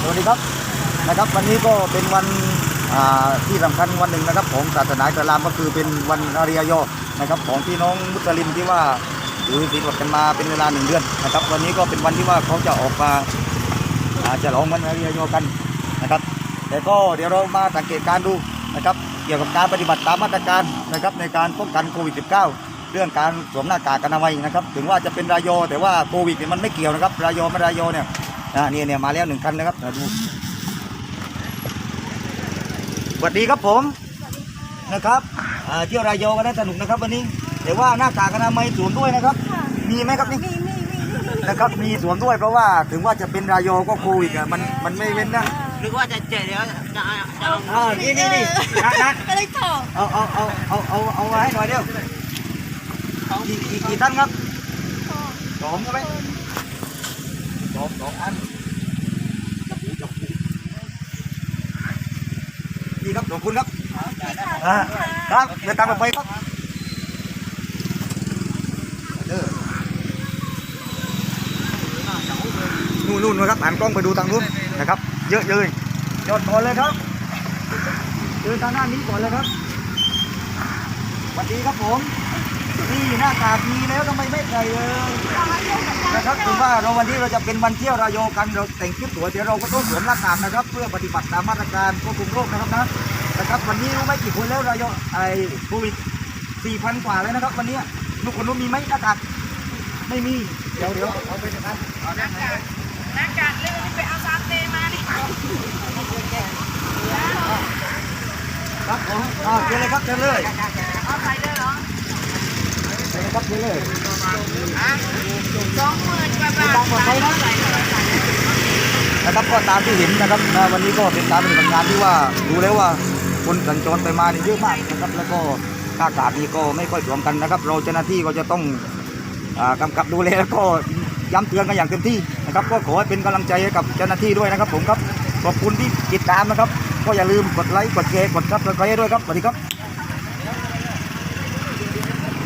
สวัสดีครับนะครับ วันนี้ก็เป็นวันที่สำคัญวันหนึ่งนะครับ ของศาสนาอิสลามก็คือเป็นวันอาริยโยนะครับ ของพี่น้องมุสลิมที่ว่าถือศีลอดกันมาเป็นเวลาหนึ่งเดือนนะครับ วันนี้ก็เป็นวันที่ว่าเขาจะออกมาอ่าฉลองวันอาริยโยกันนะครับแต่ก็เดี๋ยวเรามาสังเกตการดูนะครับ เกี่ยวกับการปฏิบัติตามมาตรการนะครับ ในการป้องกันโควิด -19 เรื่องการสวมหน้ากากอนามัยนะครับ ถึงว่าจะเป็นรายโยแต่ว่าโควิดเนี่ยมันไม่เกี่ยวนะครับรายโยไม่รายโยเนี่ย อ่านี่เนี่ยมาแล้วหนึ่งคันนะครับมาดูสวัสดีครับผมนะครับอ่าเที่ยวรายโยกันได้สนุกนะครับวันนี้แต่ว่าหน้ากากอนามัยสวมด้วยนะครับ มีไหมครับนี่มีมีมีมีนะครับมีสวมด้วยเพราะว่าถึงว่าจะเป็นรายโยก็โควิดอะมันมันไม่เว้นนะนึกว่าจะเจ็ดเดี๋ยวจะจะเอาอ่านี่นี่นี่นัดนัดก็เลยถอดเอาเอาเอาเอาเอาเอาไว้ให้หน่อยเดียวกี่กี่กี่ท่านครับสองใช่ไหมส องสองอันนี่ครับขอบคุณครับอ่าครับเดินตามไปครับเออนู่นนู่นนะครับหันกล้องไปดูทางนู้นนะครับ เยอะเลยจอดก่อนเลยครับเดินทางหน้านี้ก่อนเลยครับสวัสดีครับผม นี่หน้ากากมีแล้วทำไมไม่ใส่เลยนะครับถือว่าเราวันนี้เราจะเป็นวันเที่ยวรายโยกันเราแต่งชุดสวยเดี๋ยวเราก็ต้องสวมหน้ากากนะครับ เพื่อปฏิบัติตามมาตรการควบคุมโรคนะครับนะนะครับวันนี้รู้ไหมกี่คนแล้วรายโยไอ้โควิดสี่พันกว่าแล้วนะครับ วันนี้ทุกคนรู้มีไหมหน้ากากไม่มีเดี๋ยวเดี๋ยวเอาไปนะครับหน้ากากเลยวันนี้ไปเอาซานเตมานี่ครับผมอ่าเชิญเลยครับเชิญเลย เอาใส่เลยเหรอ เชิญเลย ครับเชิญเลยสองหมื่นกว่าบาทไปนะครับก็ตามที่เห็นนะครับนะวันนี้ก็เป็นการปฏิบัติงานที่ว่าดูแล้วว่าคนสัญจรไปมาเนี่ยเยอะมากนะครับ แล้วก็หน้ากากนี่ก็ไม่ค่อยสวมกันนะครับ เราเจ้าหน้าที่ก็จะต้องอ่ากำกับดูแลแล้วก็ย้ำเตือนกันอย่างเต็มที่นะครับ ก็ขอให้เป็นกำลังใจให้กับเจ้าหน้าที่ด้วยนะครับ ผมครับขอบคุณที่ติดตามนะครับ ก็อย่าลืมกดไลค์กดแชร์กดซับสไครต์ด้วยครับสวัสดีครับ